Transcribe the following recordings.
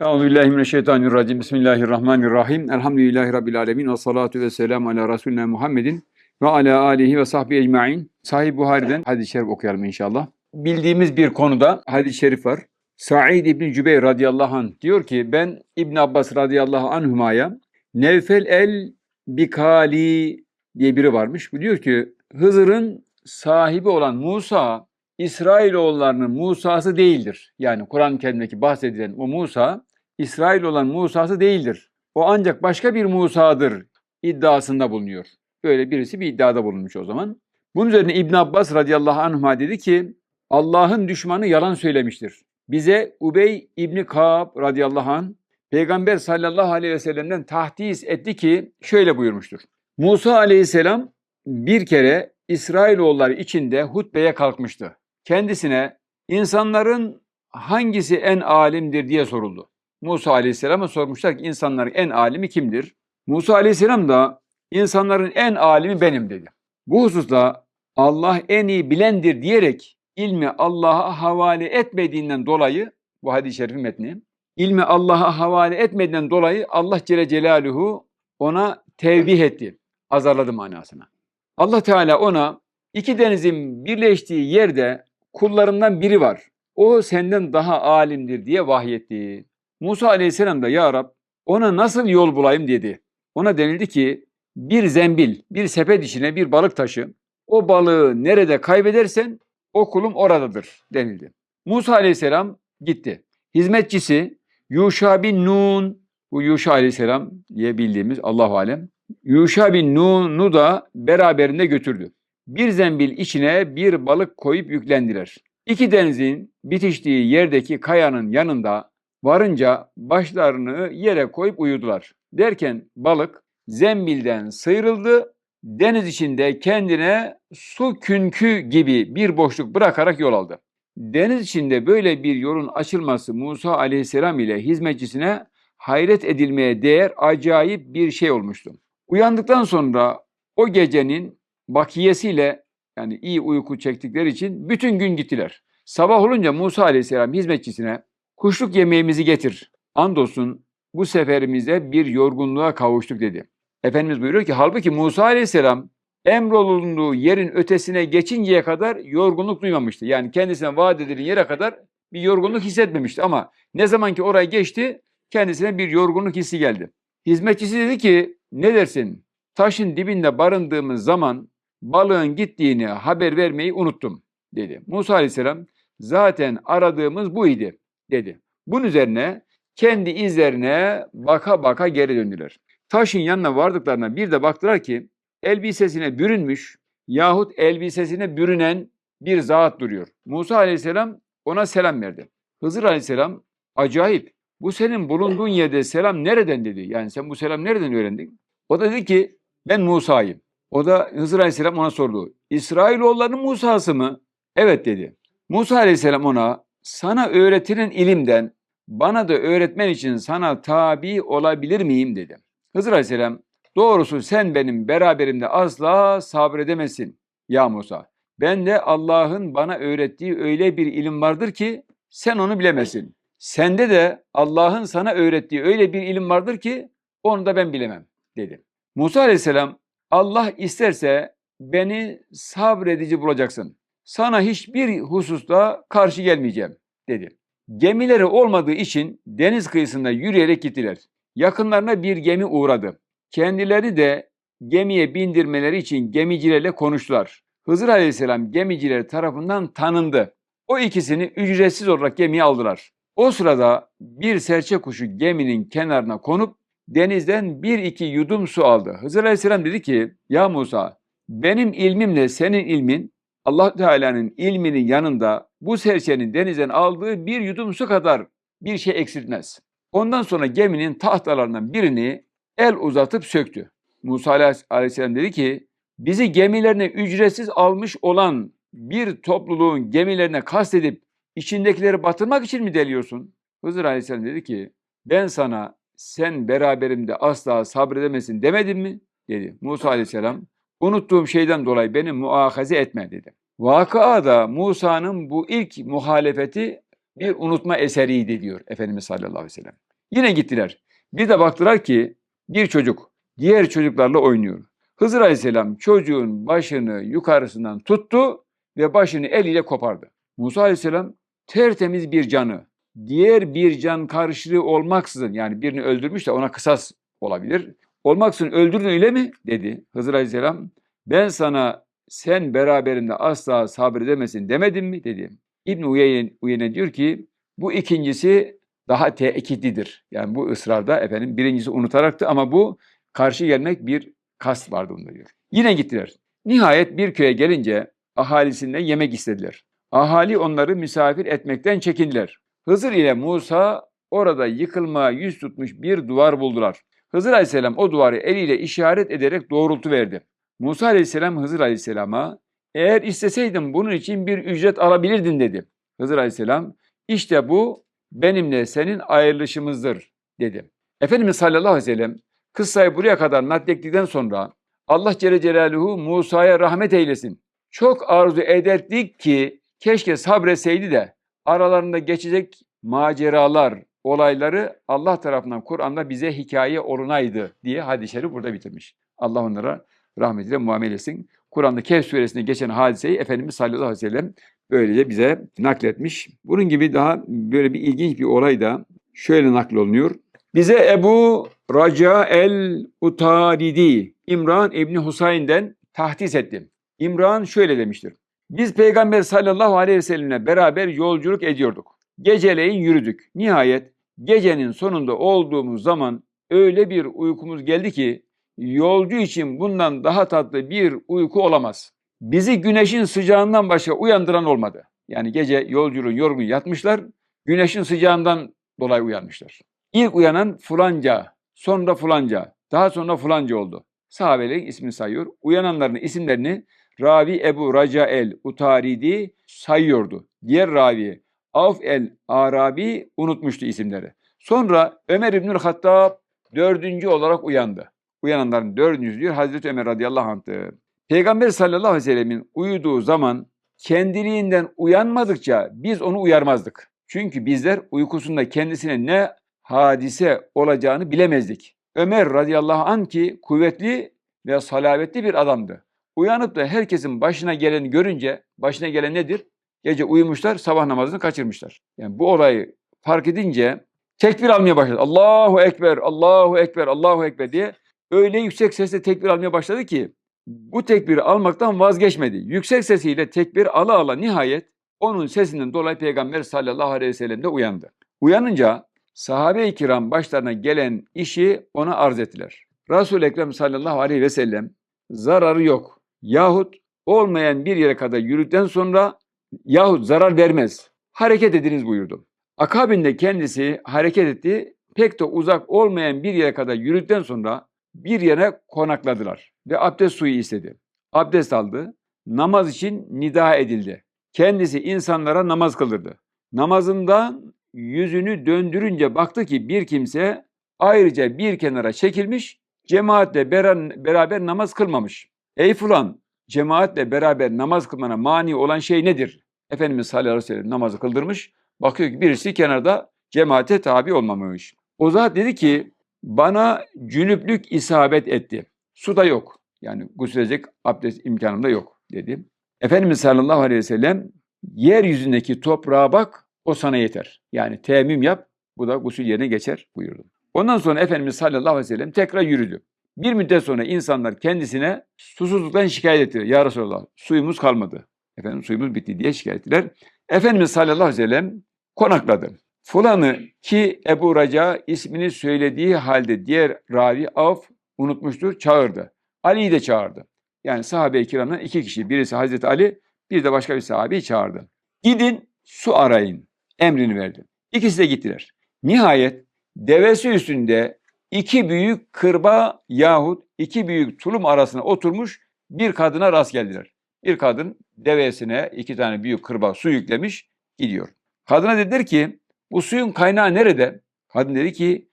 Euzubillahimineşşeytanirracim. Bismillahirrahmanirrahim. Elhamdülillahi Rabbil alemin. Ve salatu ve selamu ala Resulüne Muhammedin ve ala alihi ve sahbihi ecma'in. Sahih Buhari'den hadis-i şerif okuyalım inşallah. Bildiğimiz bir konuda hadis-i şerif var. Sa'id İbni Cübeyr radıyallahu anh diyor ki ben İbn Abbas radıyallahu anhumaya Nevfel el Bikali diye biri varmış. Diyor ki Hızır'ın sahibi olan Musa İsrailoğullarının Musa'sı değildir. Yani Kur'an-ı Kerim'deki bahsedilen o Musa, İsrail olan Musa'sı değildir. O ancak başka bir Musa'dır iddiasında bulunuyor. Böyle birisi bir iddiada bulunmuş o zaman. Bunun üzerine İbn Abbas radıyallahu anh'a dedi ki Allah'ın düşmanı yalan söylemiştir. Bize Ubey İbni Kaab radıyallahu anh Peygamber sallallahu aleyhi ve sellem'den tahdis etti ki şöyle buyurmuştur. Musa aleyhisselam bir kere İsrailoğulları içinde hutbeye kalkmıştı. Kendisine insanların hangisi en alimdir diye soruldu. Musa aleyhisselama sormuşlar ki insanların en alimi kimdir? Musa aleyhisselam da insanların en alimi benim dedi. Bu hususta Allah en iyi bilendir diyerek ilmi Allah'a havale etmediğinden dolayı bu hadis-i şerifin metni ilmi Allah'a havale etmediğinden dolayı Allah Celle Celaluhu ona tevbih etti. Azarladı manasına. Allah Teala ona iki denizin birleştiği yerde kullarından biri var. O senden daha alimdir diye vahyetti. Musa Aleyhisselam da ya Rab ona nasıl yol bulayım dedi. Ona denildi ki bir zembil, bir sepet içine bir balık taşı. O balığı nerede kaybedersen o kulum oradadır denildi. Musa Aleyhisselam gitti. Hizmetçisi Yuşa bin Nun, bu Yuşa Aleyhisselam diye bildiğimiz Allahu Alem. Yuşa bin Nun'u da beraberinde götürdü. Bir zembil içine bir balık koyup yüklendiler. İki denizin bitiştiği yerdeki kayanın yanında varınca başlarını yere koyup uyudular. Derken balık zembilden sıyrıldı, deniz içinde kendine su künkü gibi bir boşluk bırakarak yol aldı. Deniz içinde böyle bir yolun açılması Musa aleyhisselam ile hizmetçisine hayret edilmeye değer acayip bir şey olmuştu. Uyandıktan sonra o gecenin bakiyesiyle yani iyi uyku çektikleri için bütün gün gittiler. Sabah olunca Musa aleyhisselam hizmetçisine kuşluk yemeğimizi getir. Andolsun bu seferimizde bir yorgunluğa kavuştuk dedi. Efendimiz buyuruyor ki halbuki Musa aleyhisselam emrolunduğu yerin ötesine geçinceye kadar yorgunluk duymamıştı. Yani kendisine vaat edilen yere kadar bir yorgunluk hissetmemişti ama ne zaman ki oraya geçti kendisine bir yorgunluk hissi geldi. Hizmetçisi dedi ki ne dersin taşın dibinde barındığımız zaman balığın gittiğini haber vermeyi unuttum dedi. Musa aleyhisselam zaten aradığımız bu idi dedi. Bunun üzerine kendi izlerine baka baka geri döndüler. Taşın yanına vardıklarına bir de baktılar ki elbisesine bürünmüş yahut elbisesine bürünen bir zat duruyor. Musa aleyhisselam ona selam verdi. Hızır aleyhisselam acayip bu senin bulunduğun yerde selam nereden dedi. Yani sen bu selam nereden öğrendin? O da dedi ki ben Musa'yım. O da Hızır aleyhisselam ona sordu. İsrailoğullarının Musa'sı mı? Evet dedi. Musa aleyhisselam ona sana öğretilen ilimden bana da öğretmen için sana tabi olabilir miyim dedi. Hızır aleyhisselam Doğrusu sen benim beraberimde asla sabredemezsin ya Musa. Ben de Allah'ın bana öğrettiği öyle bir ilim vardır ki sen onu bilemezsin. Sende de Allah'ın sana öğrettiği öyle bir ilim vardır ki onu da ben bilemem dedi. Musa aleyhisselam Allah isterse beni sabredici bulacaksın. Sana hiçbir hususta karşı gelmeyeceğim dedi. Gemileri olmadığı için deniz kıyısında yürüyerek gittiler. Yakınlarına bir gemi uğradı. Kendileri de gemiye bindirmeleri için gemicilerle konuştular. Hızır Aleyhisselam gemiciler tarafından tanındı. O ikisini ücretsiz olarak gemiye aldılar. O sırada bir serçe kuşu geminin kenarına konup denizden bir iki yudum su aldı. Hızır Aleyhisselam dedi ki, ya Musa benim ilmimle senin ilmin Allah Teala'nın ilminin yanında bu serçenin denizden aldığı bir yudum su kadar bir şey eksiltmez. Ondan sonra geminin tahtalarından birini el uzatıp söktü. Musa aleyhisselam dedi ki bizi gemilerine ücretsiz almış olan bir topluluğun gemilerine kastedip içindekileri batırmak için mi deliyorsun? Hızır aleyhisselam dedi ki ben sana sen beraberimde asla sabredemezsin demedim mi? dedi. Musa aleyhisselam unuttuğum şeyden dolayı beni muahaze etme dedi. Vakıada Musa'nın bu ilk muhalefeti bir unutma eseriydi diyor Efendimiz sallallahu aleyhi ve sellem. Yine gittiler. Bir de baktılar ki bir çocuk diğer çocuklarla oynuyor. Hızır Aleyhisselam çocuğun başını yukarısından tuttu ve başını eliyle kopardı. Musa Aleyhisselam tertemiz bir canı, diğer bir can karşılığı olmaksızın yani birini öldürmüş de ona kısas olabilir. Olmaksızın öldürdün öyle mi? dedi Hızır Aleyhisselam. Ben sana sen beraberinde asla sabredemesin demedim mi? dedi. İbn Uyeyne, Uyeyne diyor ki bu ikincisi daha tekitlidir. Yani bu ısrarda efendim birincisi unutaraktı ama bu karşı gelmek bir kast vardı bunda diyor. Yine gittiler. Nihayet bir köye gelince ahalisinden yemek istediler. Ahali onları misafir etmekten çekindiler. Hızır ile Musa orada yıkılmaya yüz tutmuş bir duvar buldular. Hızır Aleyhisselam o duvarı eliyle işaret ederek doğrultu verdi. Musa Aleyhisselam Hızır Aleyhisselam'a eğer isteseydim bunun için bir ücret alabilirdin dedi. Hızır Aleyhisselam işte bu benimle senin ayrılışımızdır dedi. Efendimiz sallallahu aleyhi ve sellem kıssayı buraya kadar naklettikten sonra Allah Celle Celaluhu Musa'ya rahmet eylesin. Çok arzu ederdik ki keşke sabretseydi de aralarında geçecek maceralar, olayları Allah tarafından Kur'an'da bize hikaye olunaydı diye hadis-i şerif burada bitirmiş. Allah onlara rahmetiyle muamele etsin. Kur'an'da Kehf suresinde geçen hadiseyi Efendimiz sallallahu aleyhi ve sellem böylece bize nakletmiş. Bunun gibi daha böyle bir ilginç bir olay da şöyle naklolunuyor. Bize Ebu Raca el-Utaridi İmran İbni Husayn'den tahdis ettim. İmran şöyle demiştir. Biz Peygamber sallallahu aleyhi ve sellemle beraber yolculuk ediyorduk. Geceleyin yürüdük. Nihayet gecenin sonunda olduğumuz zaman öyle bir uykumuz geldi ki yolcu için bundan daha tatlı bir uyku olamaz. Bizi güneşin sıcağından başka uyandıran olmadı. Yani gece yolculuğun yorgun yatmışlar, güneşin sıcağından dolayı uyanmışlar. İlk uyanan fulanca, sonra fulanca, daha sonra fulanca oldu. Sahabelerin ismini sayıyor. Uyananların isimlerini Ravi Ebu Raca el Utaridi sayıyordu. Diğer ravi Avf el Arabi unutmuştu isimleri. Sonra Ömer İbnül Hattab dördüncü olarak uyandı. Uyananların dördüncüsü diyor Hazreti Ömer radıyallahu anh'tı. Peygamber sallallahu aleyhi ve sellemin uyuduğu zaman kendiliğinden uyanmadıkça biz onu uyarmazdık. Çünkü bizler uykusunda kendisine ne hadise olacağını bilemezdik. Ömer radıyallahu anh ki kuvvetli ve salavetli bir adamdı. Uyanıp da herkesin başına geleni görünce, başına gelen nedir? Gece uyumuşlar, sabah namazını kaçırmışlar. Yani bu olayı fark edince tekbir almaya başladı. Allahu Ekber, Allahu Ekber, Allahu Ekber diye öyle yüksek sesle tekbir almaya başladı ki bu tekbiri almaktan vazgeçmedi. Yüksek sesiyle tekbir ala ala nihayet onun sesinden dolayı Peygamber sallallahu aleyhi ve sellem de uyandı. Uyanınca sahabe-i kiram başlarına gelen işi ona arz ettiler. Resul-i Ekrem sallallahu aleyhi ve sellem zararı yok yahut olmayan bir yere kadar yürüdükten sonra yahut zarar vermez. Hareket ediniz buyurdu. Akabinde kendisi hareket etti. Pek de uzak olmayan bir yere kadar yürüdükten sonra bir yere konakladılar ve abdest suyu istedi. Abdest aldı. Namaz için nida edildi. Kendisi insanlara namaz kıldırdı. Namazından yüzünü döndürünce baktı ki bir kimse ayrıca bir kenara çekilmiş, cemaatle beraber namaz kılmamış. Ey fulan, cemaatle beraber namaz kılmana mani olan şey nedir? Efendimiz sallallahu aleyhi ve sellem namazı kıldırmış. Bakıyor ki birisi kenarda cemaate tabi olmamış. O zat dedi ki bana cünüplük isabet etti. Su da yok. Yani gusledecek abdest imkanım da yok dedi. Efendimiz sallallahu aleyhi ve sellem yeryüzündeki toprağa bak o sana yeter. Yani teyemmüm yap bu da gusül yerine geçer buyurdu. Ondan sonra Efendimiz sallallahu aleyhi ve sellem tekrar yürüdü. Bir müddet sonra insanlar kendisine susuzluktan şikayet ettiler. Ya Resulallah suyumuz kalmadı. Efendim suyumuz bitti diye şikayet ettiler. Efendimiz sallallahu aleyhi ve sellem konakladı. Fulanı ki Ebu Raca ismini söylediği halde diğer ravi Avf unutmuştur çağırdı. Ali'yi de çağırdı. Yani sahabe-i kiramdan iki kişi. Birisi Hazreti Ali, bir de başka bir sahabeyi çağırdı. Gidin su arayın emrini verdi. İkisi de gittiler. Nihayet devesi üstünde iki büyük kırba yahut iki büyük tulum arasına oturmuş bir kadına rast geldiler. Bir kadın devesine iki tane büyük kırba su yüklemiş gidiyor. Kadına dediler ki bu suyun kaynağı nerede? Kadın dedi ki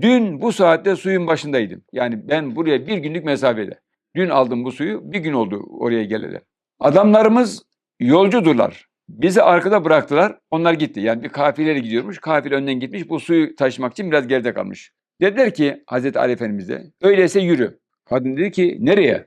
dün bu saatte suyun başındaydım. Yani ben buraya bir günlük mesafede. Dün aldım bu suyu bir gün oldu oraya geleli. Adamlarımız yolcudurlar. Bizi arkada bıraktılar. Onlar gitti. Yani bir kafileyle gidiyormuş. Kafile önden gitmiş. Bu suyu taşımak için biraz geride kalmış. Dediler ki Hazreti Ali Efendimiz'e öyleyse yürü. Kadın dedi ki nereye?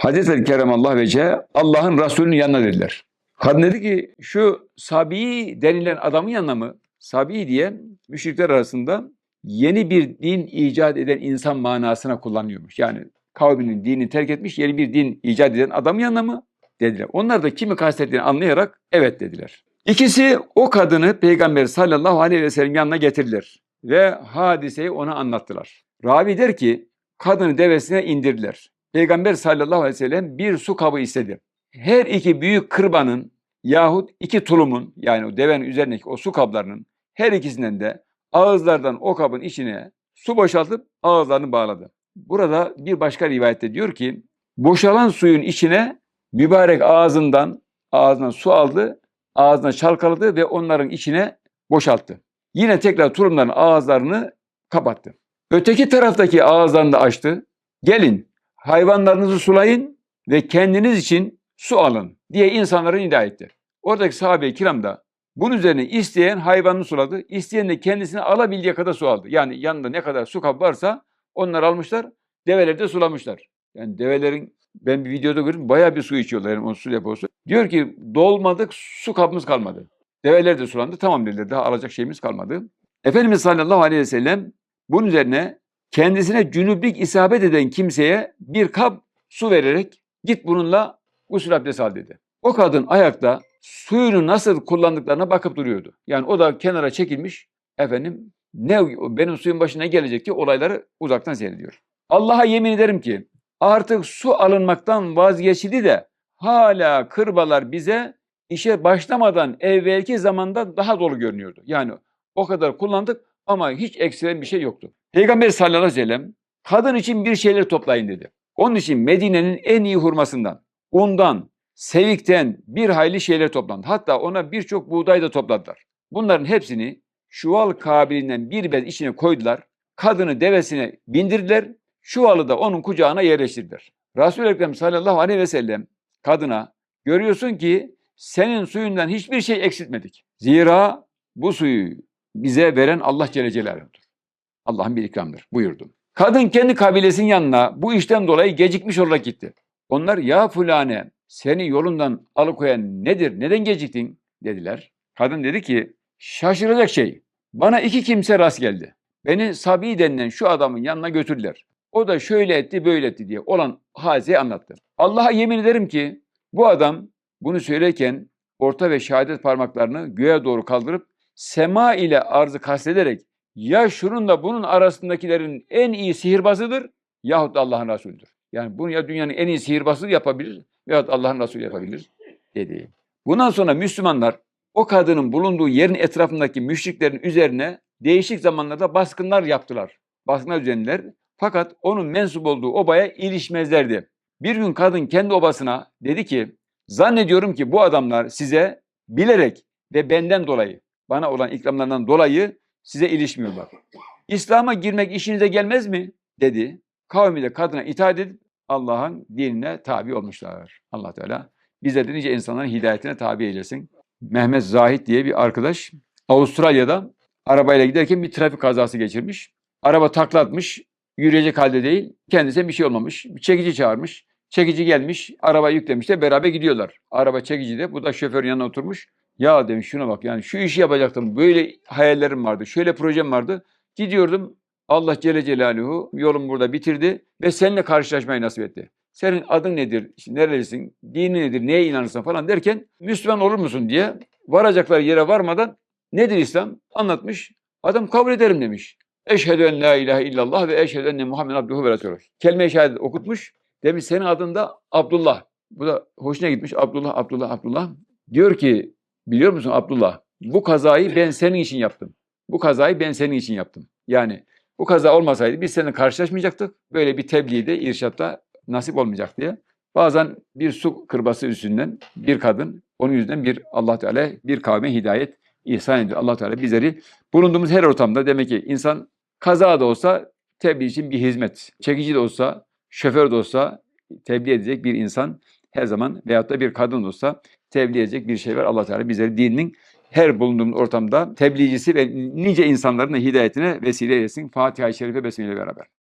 Hazreti Ali Keremallah Vece Allah'ın Resulü'nün yanına dediler. Kadın dedi ki şu Sabi denilen adamın yanına mı? Sabi diye müşrikler arasında yeni bir din icat eden insan manasına kullanıyormuş. Yani kavminin dinini terk etmiş yeni bir din icat eden adamın yanına mı? Dediler. Onlar da kimi kastettiğini anlayarak evet dediler. İkisi o kadını Peygamber sallallahu aleyhi ve sellem yanına getirdiler ve hadiseyi ona anlattılar. Ravi der ki kadını devesine indirdiler. Peygamber sallallahu aleyhi ve sellem bir su kabı istedi. Her iki büyük kırbanın yahut iki tulumun yani o devenin üzerindeki o su kablarının her ikisinden de ağızlardan o kabın içine su boşaltıp ağızlarını bağladı. Burada bir başka rivayette diyor ki boşalan suyun içine mübarek ağzından ağzından su aldı, ağzına çalkaladı ve onların içine boşalttı. Yine tekrar tulumların ağızlarını kapattı. Öteki taraftaki ağızlarını da açtı. Gelin hayvanlarınızı sulayın ve kendiniz için su alın diye insanlara nida etti. Oradaki sahabe-i kiram da bunun üzerine isteyen hayvanını suladı, isteyen de kendisine alabildiği kadar su aldı. Yani yanında ne kadar su kabı varsa onları almışlar, develeri de sulamışlar. Yani develerin ben bir videoda gördüm bayağı bir su içiyorlar yani o su deposu. Diyor ki dolmadık su kabımız kalmadı. Develer de sulandı tamam dediler daha alacak şeyimiz kalmadı. Efendimiz sallallahu aleyhi ve sellem bunun üzerine kendisine cünüplük isabet eden kimseye bir kap su vererek git bununla gusül abdesti al dedi. O kadın ayakta suyunu nasıl kullandıklarına bakıp duruyordu. Yani o da kenara çekilmiş efendim ne benim suyun başına gelecek ki olayları uzaktan seyrediyor. Allah'a yemin ederim ki artık su alınmaktan vazgeçildi de hala kırbalar bize işe başlamadan evvelki zamanda daha dolu görünüyordu. Yani o kadar kullandık ama hiç eksilen bir şey yoktu. Peygamber sallallahu aleyhi ve sellem kadın için bir şeyler toplayın dedi. Onun için Medine'nin en iyi hurmasından, undan, sevikten bir hayli şeyler toplandı. Hatta ona birçok buğday da topladılar. Bunların hepsini şuval kabilinden bir bez içine koydular. Kadını devesine bindirdiler. Şuvalı da onun kucağına yerleştirdiler. Resul-i Ekrem sallallahu aleyhi ve sellem kadına görüyorsun ki senin suyundan hiçbir şey eksiltmedik. Zira bu suyu bize veren Allah Celle Celaluhu'dur. Allah'ın bir ikramdır buyurdu. Kadın kendi kabilesinin yanına bu işten dolayı gecikmiş olarak gitti. Onlar ya fulane seni yolundan alıkoyan nedir? Neden geciktin? dediler. Kadın dedi ki şaşıracak şey. Bana iki kimse rast geldi. Beni Sabi denilen şu adamın yanına götürdüler. O da şöyle etti böyle etti diye olan hadiseyi anlattı. Allah'a yemin ederim ki bu adam bunu söylerken orta ve şehadet parmaklarını göğe doğru kaldırıp sema ile arzı kastederek ya şunun da bunun arasındakilerin en iyi sihirbazıdır yahut Allah'ın Resulüdür. Yani bunu ya dünyanın en iyi sihirbazı yapabilir veyahut Allah'ın Resulü yapabilir dedi. Bundan sonra Müslümanlar o kadının bulunduğu yerin etrafındaki müşriklerin üzerine değişik zamanlarda baskınlar yaptılar. Baskınlar düzenler. Fakat onun mensup olduğu obaya ilişmezlerdi. Bir gün kadın kendi obasına dedi ki zannediyorum ki bu adamlar size bilerek ve benden dolayı bana olan ikramlarından dolayı size ilişmiyorlar. İslam'a girmek işinize gelmez mi? dedi. Kavmi de kadına itaat edip Allah'ın dinine tabi olmuşlar. Allah Teala bize de nice insanların hidayetine tabi eylesin. Mehmet Zahit diye bir arkadaş Avustralya'da arabayla giderken bir trafik kazası geçirmiş. Araba takla atmış, yürüyecek halde değil. Kendisine bir şey olmamış. Bir çekici çağırmış. Çekici gelmiş, araba yüklemiş de beraber gidiyorlar. Araba çekici de, bu da şoförün yanına oturmuş. Ya demiş şuna bak yani şu işi yapacaktım. Böyle hayallerim vardı. Şöyle projem vardı. Gidiyordum. Allah Celle Celaluhu yolumu burada bitirdi ve seninle karşılaşmayı nasip etti. Senin adın nedir? Nerelisin? Dini nedir? Neye inanırsın falan derken Müslüman olur musun diye varacakları yere varmadan nedir İslam? Anlatmış. Adam kabul ederim demiş. Eşhedü en la ilahe illallah ve eşhedü enne Muhammed abduhu ve resulüh. Kelime-i şehadet okutmuş. Demiş senin adın da Abdullah. Bu da hoşuna gitmiş. Abdullah, Abdullah, Abdullah. Diyor ki biliyor musun Abdullah? Bu kazayı ben senin için yaptım. Bu kazayı ben senin için yaptım. Yani bu kaza olmasaydı biz seninle karşılaşmayacaktık. Böyle bir tebliğde, irşatta nasip olmayacak diye. Bazen bir su kırbası üstünden bir kadın, onun yüzünden bir Allah Teala bir kavme hidayet ihsan ediyor. Allah Teala bizleri bulunduğumuz her ortamda demek ki insan kaza da olsa tebliğ için bir hizmet, çekici de olsa, şoför de olsa tebliğ edecek bir insan her zaman veyahut da bir kadın olsa tebliğ edecek bir şey var. Allah Teala bizleri dininin her bulunduğumuz ortamda tebliğcisi ve nice insanların da hidayetine vesile etsin. Fatiha-i Şerife besmeyle beraber.